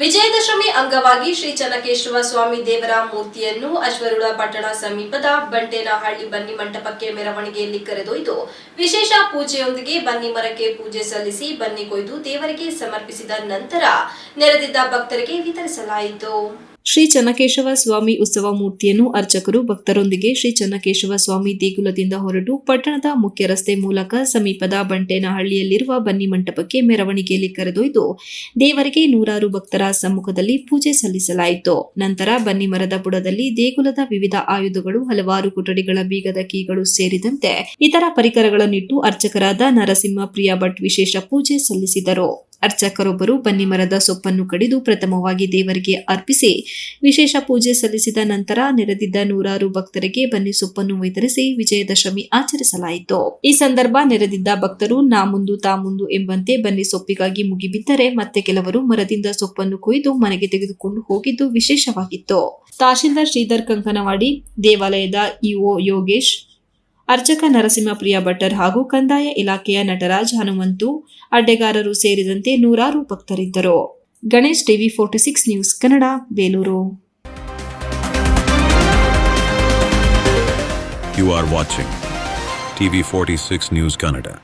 ವಿಜಯದಶಮಿ ಅಂಗವಾಗಿ ಶ್ರೀ ಚನ್ನಕೇಶವ ಸ್ವಾಮಿ ದೇವರ ಮೂರ್ತಿಯನ್ನು ಅಶ್ವರುಳ ಪಟ್ಟಣ ಸಮೀಪದ ಬಂಟೇನಹಳ್ಳಿ ಬನ್ನಿ ಮಂಟಪಕ್ಕೆ ಮೆರವಣಿಗೆಯಲ್ಲಿ ಕರೆದೊಯ್ದು ವಿಶೇಷ ಪೂಜೆಯೊಂದಿಗೆ ಬನ್ನಿ ಮರಕ್ಕೆ ಪೂಜೆ ಸಲ್ಲಿಸಿ ಬನ್ನಿ ಕೊಯ್ದು ದೇವರಿಗೆ ಸಮರ್ಪಿಸಿದ ನಂತರ ನೆರೆದಿದ್ದ ಭಕ್ತರಿಗೆ ವಿತರಿಸಲಾಯಿತು. ಶ್ರೀ ಚನ್ನಕೇಶವ ಸ್ವಾಮಿ ಉತ್ಸವ ಮೂರ್ತಿಯನ್ನು ಅರ್ಚಕರು ಭಕ್ತರೊಂದಿಗೆ ಶ್ರೀ ಚನ್ನಕೇಶವ ಸ್ವಾಮಿ ದೇಗುಲದಿಂದ ಹೊರಟು ಪಟ್ಟಣದ ಮುಖ್ಯ ರಸ್ತೆ ಮೂಲಕ ಸಮೀಪದ ಬಂಟೇನಹಳ್ಳಿಯಲ್ಲಿರುವ ಬನ್ನಿ ಮಂಟಪಕ್ಕೆ ಮೆರವಣಿಗೆಯಲ್ಲಿ ಕರೆದೊಯ್ದು ದೇವರಿಗೆ ನೂರಾರು ಭಕ್ತರ ಸಮ್ಮುಖದಲ್ಲಿ ಪೂಜೆ ಸಲ್ಲಿಸಲಾಯಿತು. ನಂತರ ಬನ್ನಿ ಮರದ ಬುಡದಲ್ಲಿ ದೇಗುಲದ ವಿವಿಧ ಆಯುಧಗಳು, ಹಲವಾರು ಕೊಠಡಿಗಳ ಬೀಗದ ಕೀಗಳು ಸೇರಿದಂತೆ ಇತರ ಪರಿಕರಗಳನ್ನಿಟ್ಟು ಅರ್ಚಕರಾದ ನರಸಿಂಹ, ಪ್ರಿಯಾ ಭಟ್ ವಿಶೇಷ ಪೂಜೆ ಸಲ್ಲಿಸಿದರು. ಅರ್ಚಕರೊಬ್ಬರು ಬನ್ನಿ ಮರದ ಸೊಪ್ಪನ್ನು ಕಡಿದು ಪ್ರಥಮವಾಗಿ ದೇವರಿಗೆ ಅರ್ಪಿಸಿ ವಿಶೇಷ ಪೂಜೆ ಸಲ್ಲಿಸಿದ ನಂತರ ನೆರೆದಿದ್ದ ನೂರಾರು ಭಕ್ತರಿಗೆ ಬನ್ನಿ ಸೊಪ್ಪನ್ನು ವಿತರಿಸಿ ವಿಜಯದಶಮಿ ಆಚರಿಸಲಾಯಿತು. ಈ ಸಂದರ್ಭ ನೆರೆದಿದ್ದ ಭಕ್ತರು ನಾ ಮುಂದು ತಾ ಮುಂದು ಎಂಬಂತೆ ಬನ್ನಿ ಸೊಪ್ಪಿಗಾಗಿ ಮುಗಿಬಿದ್ದರೆ ಮತ್ತೆ ಕೆಲವರು ಮರದಿಂದ ಸೊಪ್ಪನ್ನು ಕೊಯ್ದು ಮನೆಗೆ ತೆಗೆದುಕೊಂಡು ಹೋಗಿದ್ದು ವಿಶೇಷವಾಗಿತ್ತು. ತಹಶೀಲ್ದಾರ್ ಶ್ರೀಧರ್ ಕಂಕನವಾಡಿ, ದೇವಾಲಯದ ಇಒ ಯೋಗೇಶ್ ಅರ್ಚಕ ನರಸಿಂಹಪ್ರಿಯ ಭಟ್ಟರ್ ಹಾಗೂ ಕಂದಾಯ ಇಲಾಖೆಯ ನಟರಾಜ್ ಹನುಮಂತು ಅಡ್ಡೆಗಾರರು ಸೇರಿದಂತೆ ನೂರಾರು ಭಕ್ತರಿದ್ದರು Ganesh TV forty six news Kannada, Belur you You are watching TV46 News Kannada.